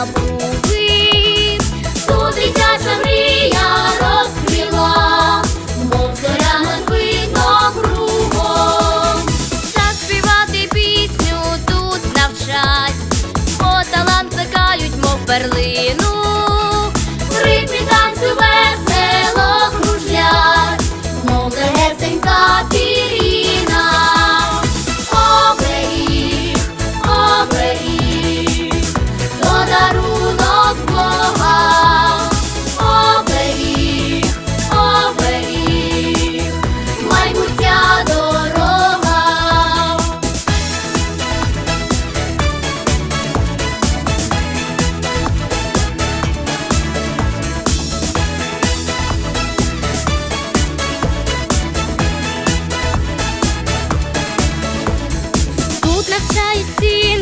напруги. Тут дитяча мрія розквіла, мов зоря над видно кругом. Заспівати пісню тут навчать, бо талант плекають, мов перлину. В ритмі танцю весело навчають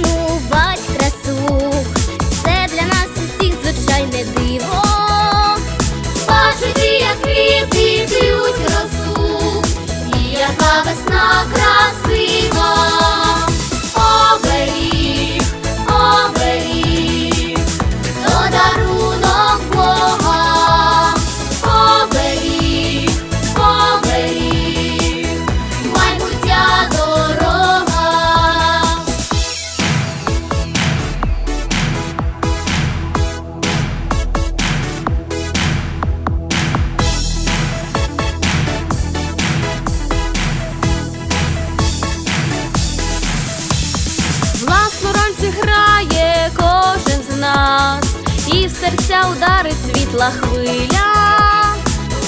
ударить хвиля.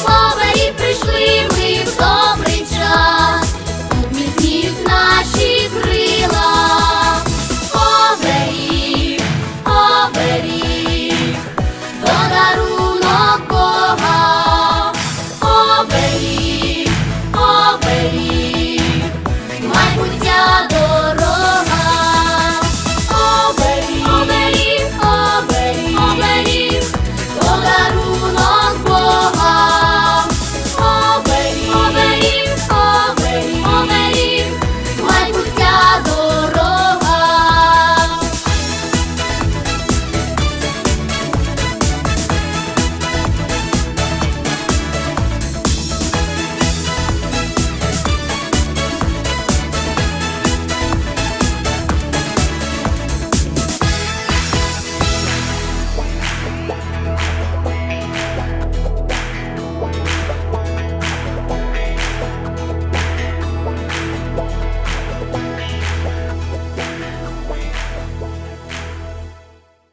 поварі прийшли